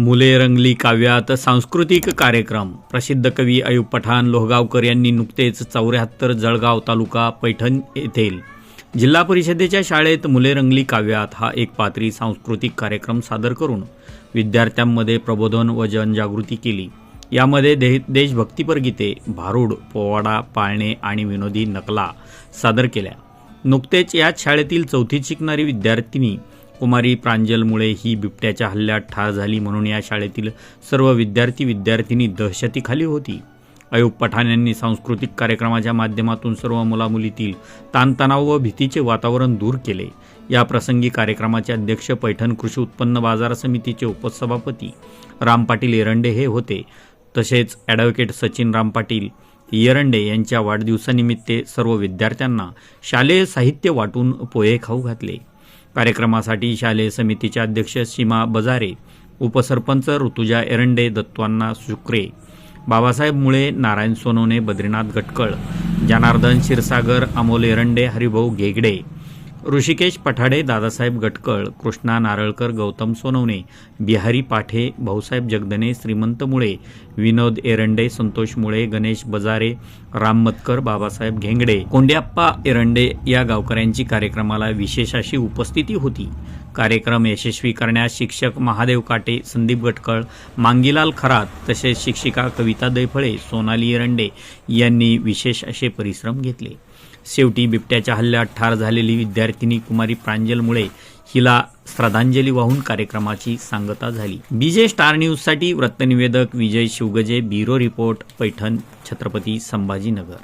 मुले रंगली काव्यात सांस्कृतिक कार्यक्रम. प्रसिद्ध कवी अयूब पठाण लोहगावकर यांनी नुकतेच चौऱ्याहत्तर जळगाव तालुका पैठण येथील जिल्हा परिषदेच्या शाळेत मुले रंगली काव्यात हा एक पात्री सांस्कृतिक कार्यक्रम सादर करून विद्यार्थ्यांमध्ये प्रबोधन व जनजागृती केली. यामध्ये दे देशभक्तीपर गीते भारूड पोवाडा पाळणे आणि विनोदी नकला सादर केल्या. नुकतेच याच शाळेतील चौथीत शिकणारी विद्यार्थिनी कुमारी प्रांजल मुळे ही बिबट्याच्या हल्ल्यात ठार झाली म्हणून या शाळेतील सर्व विद्यार्थी विद्यार्थिनी दहशतीखाली होती. अयूब पठाण यांनी सांस्कृतिक कार्यक्रमाच्या माध्यमातून सर्व मुलामुलीतील ताणतणाव व भीतीचे वातावरण दूर केले. या प्रसंगी कार्यक्रमाचे अध्यक्ष पैठण कृषी उत्पन्न बाजार समितीचे उपसभापती राम पाटील एरंडे हे होते. तसेच ॲडव्होकेट सचिन राम पाटील येरंडे यांच्या वाढदिवसानिमित्त सर्व विद्यार्थ्यांना शालेय साहित्य वाटून पोहे खाऊ घातले. कार्यक्रमासाठी शालेय समितीच्या अध्यक्ष सीमा बजारे उपसरपंच ऋतुजा एरंडे दत्वांना शुक्रे बाबासाहेब मुळे नारायण सोनवणे बद्रीनाथ गटकळ जनार्दन क्षीरसागर अमोल एरंडे हरिभाऊ घेगडे ऋषिकेश पठाडे दादासाहेब गटकळ कृष्णा नारळकर गौतम सोनवणे बिहारी पाठे भाऊसाहेब जगदने श्रीमंत मुळे विनोद एरंडे संतोष मुळे गणेश बजारे राम मतकर बाबासाहेब घेंगडे कोंड्याप्पा एरंडे या गावकऱ्यांची कार्यक्रमाला विशेष अशी उपस्थिती होती. कार्यक्रम यशस्वी करण्यास शिक्षक महादेव काटे संदीप गटकळ मांगीलाल खरात तसेच शिक्षिका कविता दैफळे सोनाली एरंडे यांनी विशेष असे परिश्रम घेतले. शेवटी बिबट्याच्या हल्ल्यात ठार झालेली विद्यार्थी विद्यार्थिनी कुमारी प्रांजल मुळे हिला श्रद्धांजली वाहून कार्यक्रमाची सांगता झाली. बीजे स्टार न्यूजसाठी वृत्तनिवेदक विजय शिवगजे ब्युरो रिपोर्ट पैठण छत्रपती संभाजीनगर.